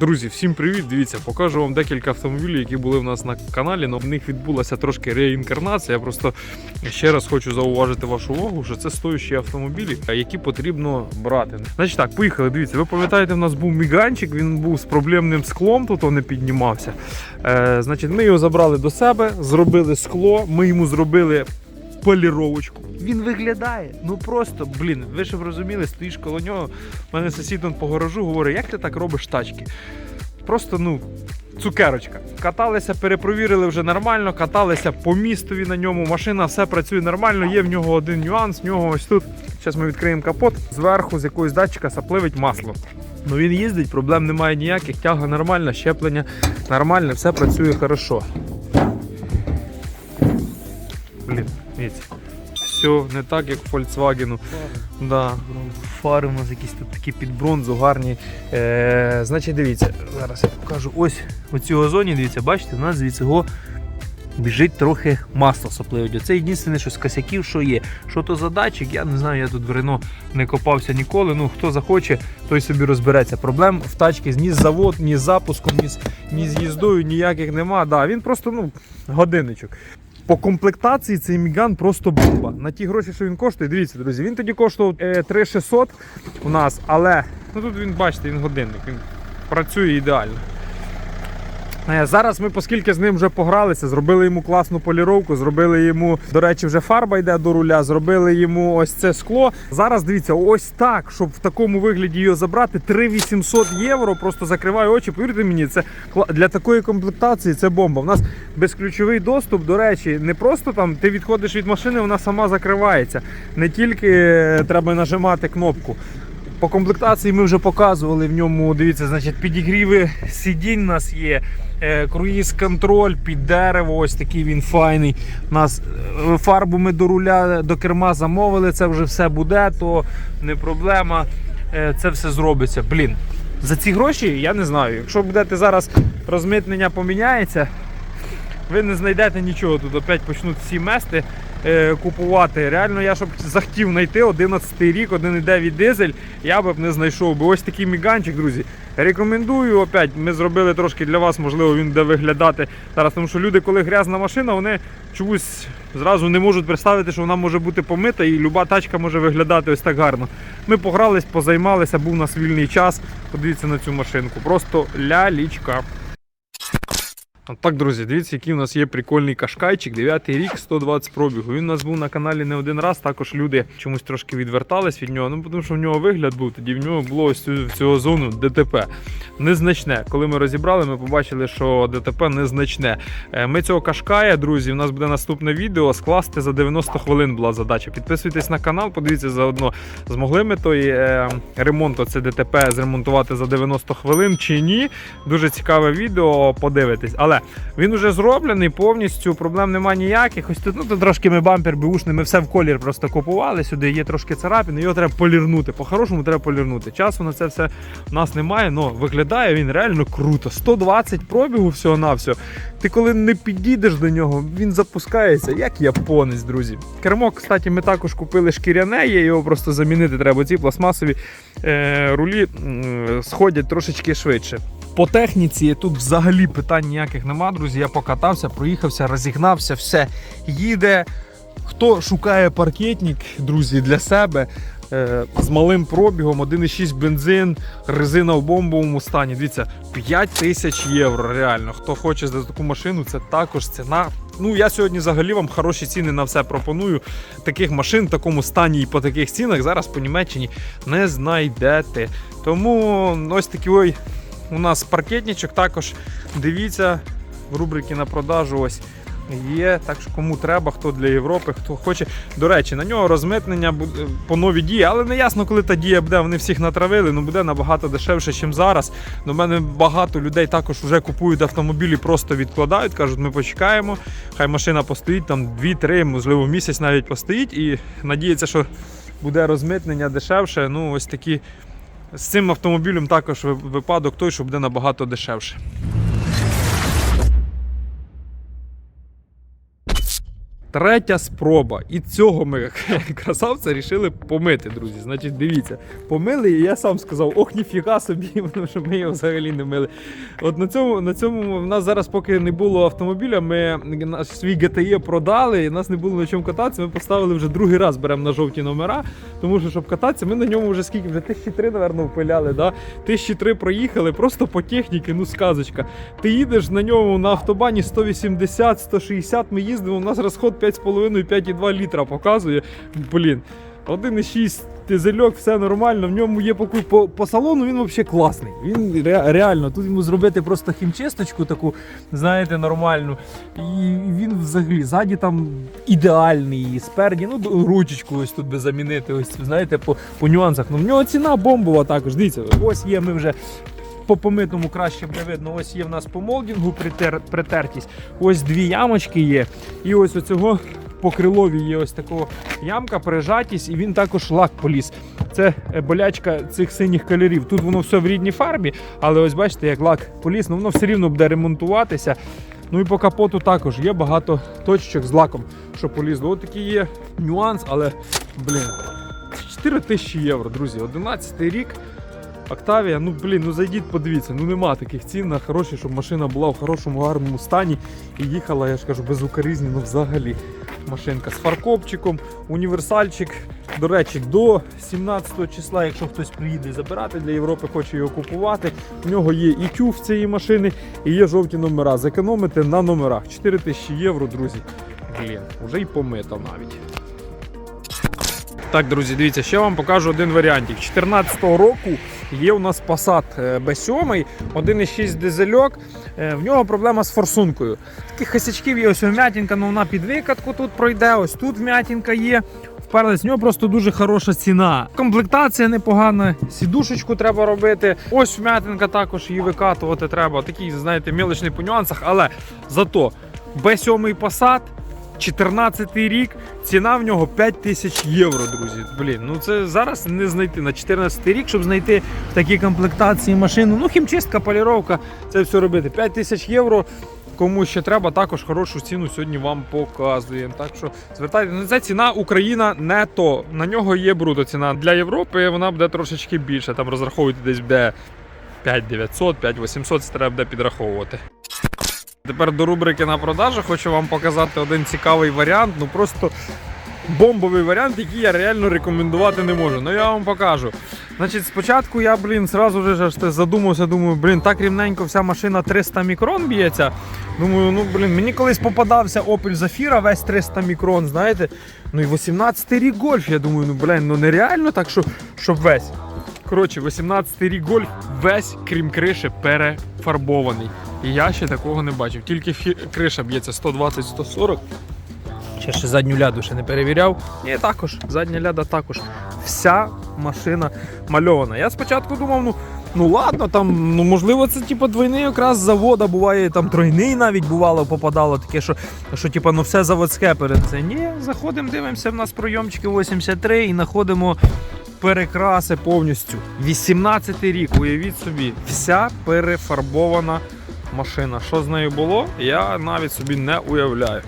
Друзі, всім привіт! Дивіться, покажу вам декілька автомобілів, які були в нас на каналі. але в них відбулася трошки реінкарнація. Я просто ще раз хочу зауважити вашу увагу, що це стоючі автомобілі, які потрібно брати. Значить так, поїхали. Дивіться, ви пам'ятаєте, в нас був міганчик, він був з проблемним склом, тут не піднімався. Е, значить, ми його забрали до себе, зробили скло, ми йому зробили поліровочку. Він виглядає, ну просто, блін, ви ж розуміли, стоїш коло нього. У мене сусід по гаражу говорить, як ти так робиш тачки? Просто, ну, цукерочка. Каталися, перепровірили вже нормально, каталися по містові на ньому. Машина все працює нормально. Є в нього один нюанс. В нього ось тут. Зараз ми відкриємо капот. Зверху з якогось датчика сапливить масло. Ну він їздить, проблем немає ніяких, тяга нормальна, щеплення нормальне, все працює хорошо. Блін. Все не так, як в Volkswagen. Да. Фари у нас якісь тут такі під бронзу, гарні. Е, значить, дивіться, зараз я покажу. Ось у цій зоні, дивіться, бачите, у нас від цього біжить трохи масло сопливить. Це єдине, що з косяків, що є. Що то за датчик, я не знаю, я тут в Рено не копався ніколи. Ну, хто захоче, той собі розбереться. Проблем в тачці ні з завод, ні з запуском, ні з, ні з їздою ніяких нема. Да, він просто ну, годинничок. По комплектації цей Міган просто бомба. На ті гроші, що він коштує, дивіться, друзі, він тоді коштував е, 3600 у нас, але ну тут він, бачите, він годинник, він працює ідеально. Е, Зараз ми, оскільки з ним вже погралися, зробили йому класну поліровку, зробили йому, до речі, вже фарба йде до руля, зробили йому ось це скло. Зараз дивіться, ось так, щоб в такому вигляді його забрати, 3800 євро. Просто закриваю очі. Повірте мені, це для такої комплектації це бомба. У нас безключовий доступ, до речі, не просто там ти відходиш від машини, вона сама закривається. Не тільки е, треба нажимати кнопку. По комплектації ми вже показували в ньому. Дивіться, значить, підігріви сидінь у нас є. е, Круїз контроль під дерево, ось такий він файний. У нас е, фарбу ми до руля до керма замовили. Це вже все буде, то не проблема. Е, Це все зробиться. Блін. За ці гроші я не знаю. Якщо будете зараз розмитнення поміняється, ви не знайдете нічого. Тут опять почнуть всі мести купувати. Реально, я щоб захотів знайти 11 рік, 1,9 дизель, я б не знайшов. би ось такий міганчик, друзі. Рекомендую опять. Ми зробили трошки для вас, можливо, він буде виглядати зараз. Тому що люди, коли грязна машина, вони чомусь зразу не можуть представити, що вона може бути помита і люба тачка може виглядати ось так гарно. Ми погрались, позаймалися, був у нас вільний час. Подивіться на цю машинку. Просто лялічка. От так, друзі, дивіться, який у нас є прикольний кашкайчик, 9 рік, 120 пробігу. Він у нас був на каналі не один раз. Також люди чомусь трошки відвертались від нього. Ну, тому що в нього вигляд був, тоді в нього було ось цю- цього зону ДТП. Незначне. Коли ми розібрали, ми побачили, що ДТП незначне. Е, Ми цього кашкая, друзі. У нас буде наступне відео. Скласти за 90 хвилин була задача. Підписуйтесь на канал, подивіться заодно, змогли ми той е, ремонт, оце ДТП зремонтувати за 90 хвилин чи ні. Дуже цікаве відео, подивитесь. Але він вже зроблений повністю, проблем немає ніяких. Ось тут, ну, тут трошки ми бампер беушний, ми все в колір просто купували. Сюди є трошки царапин, його треба полірнути. По-хорошому треба полірнути. Часу на це все у нас немає, але виглядає він реально круто. 120 пробігу всього на все. Ти коли не підійдеш до нього, він запускається як японець, друзі. Кермо, кстати, ми також купили шкіряне, є його просто замінити треба. Ці пластмасові е, рулі м, сходять трошечки швидше. По техніці тут взагалі питань ніяких нема, друзі. Я покатався, проїхався, розігнався, все їде. Хто шукає паркетник, друзі, для себе е, з малим пробігом, 1,6 бензин, резина в бомбовому стані. Дивіться, 5 тисяч євро. Реально. Хто хоче за таку машину, це також ціна. Ну, я сьогодні взагалі вам хороші ціни на все пропоную. Таких машин в такому стані і по таких цінах зараз по Німеччині не знайдете. Тому ось такий ой, у нас паркетничок також. Дивіться в рубрики на продажу. Ось є. Так що кому треба, хто для Європи, хто хоче. До речі, на нього розмитнення буде по новій дії, але не ясно, коли та дія буде. Вони всіх натравили. Ну буде набагато дешевше, ніж зараз. До мене багато людей також вже купують автомобілі, просто відкладають. кажуть, ми почекаємо. Хай машина постоїть там 2-3, можливо, місяць навіть постоїть і надіється, що буде розмитнення дешевше. Ну, ось такі. З цим автомобілем також ви- випадок той, що буде набагато дешевше. Третя спроба. І цього ми красавця рішили помити, друзі. Значить, дивіться, помили, і я сам сказав, ох, ніфіга собі, що ми його взагалі не мили. От на цьому, на цьому в нас зараз, поки не було автомобіля, ми наш свій GTE продали, і нас не було на чому кататися. Ми поставили вже другий раз беремо на жовті номера, тому що щоб кататися, ми на ньому вже скільки, вже тисячі три, напевно, впиляли. Да? Тисячі три проїхали, просто по техніці, ну сказочка. Ти їдеш на ньому на автобані 180, 160, ми їздимо, у нас розход 5,5-5,2 літра показує. Блін. 1,6 дизельок, все нормально. В ньому є по, по, по салону, він взагалі класний. Він ре, реально, тут йому зробити просто хімчисточку таку, знаєте, нормальну. І він взагалі ззаді там ідеальний, і спереді, ну ручечку ось тут би замінити, ось знаєте, по, по нюансах. Ну в нього ціна бомбова також. Дивіться, ось є ми вже. По помитому краще буде видно. Ось є в нас по молдінгу притер, притертість. Ось дві ямочки є. І ось оцього по крилові є ось такого ямка, прижатість, і він також лак поліз. Це е, болячка цих синіх кольорів. Тут воно все в рідній фарбі, але ось бачите, як лак поліз, ну воно все рівно буде ремонтуватися. Ну і по капоту також є багато точок з лаком, що полізло. Ось такий є нюанс, але блін, 4 тисячі євро, друзі. 11 рік. Октавія, ну блін, ну зайдіть, подивіться, ну нема таких цін на хороші, щоб машина була в хорошому гарному стані і їхала, я ж кажу, безукорізні, ну взагалі. Машинка з фаркопчиком, універсальчик. До речі, до 17 числа, якщо хтось приїде забирати для Європи, хоче його купувати. У нього є і тюф цієї машини, і є жовті номера. Зекономите на номерах. 4 тисячі євро, друзі. Блін, вже й помито навіть. Так, друзі, дивіться, ще вам покажу один варіантик. 14-го року є у нас Passat е, B7, 1,6 дизельок. Е, В нього проблема з форсункою. Таких хисячків є ось вмятінка, але вона під викатку тут пройде, ось тут вмятінка є. Вперлись, в нього просто дуже хороша ціна. Комплектація непогана, сідушечку треба робити. Ось вмятинка також її викатувати треба. Такий, знаєте, мілочний по нюансах, але зато B7 Passat 14 рік, ціна в нього 5 тисяч євро, друзі. Блін, ну це зараз не знайти на 14 рік, щоб знайти в такій комплектації машину. Ну, хімчистка, поліровка, це все робити. 5 тисяч євро. Кому ще треба, також хорошу ціну сьогодні вам показуємо. Так що звертайте на це ціна Україна не то. На нього є бруто ціна. Для Європи вона буде трошечки більше. Там розраховуйте десь буде 5900, 5800, це треба буде підраховувати. Тепер до рубрики на продажу хочу вам показати один цікавий варіант. Ну просто бомбовий варіант, який я реально рекомендувати не можу. Ну я вам покажу. Значить, спочатку я, блін, зразу ж задумався, думаю, блін, так рівненько вся машина 300 мікрон б'ється. Думаю, ну блін, мені колись попадався Opel Zafira весь 300 мікрон, знаєте. Ну і 18-й рік гольф. Я думаю, ну блін, ну нереально так, що, щоб весь. Коротше, 18-й рік гольф весь, крім криші, перефарбований. Я ще такого не бачив. Тільки фі- криша б'ється 120-140. Ще ще задню ляду ще не перевіряв. І також, задня ляда також. Вся машина мальована. Я спочатку думав, ну. Ну ладно, там, ну можливо, це типу двойний якраз завода буває, там тройний навіть бувало, попадало таке, що, що типу, ну все заводське перед це. Ні, заходимо, дивимося, в нас пройомчики 83 і знаходимо перекраси повністю. 18 рік, уявіть собі, вся перефарбована машина. Що з нею було, я навіть собі не уявляю.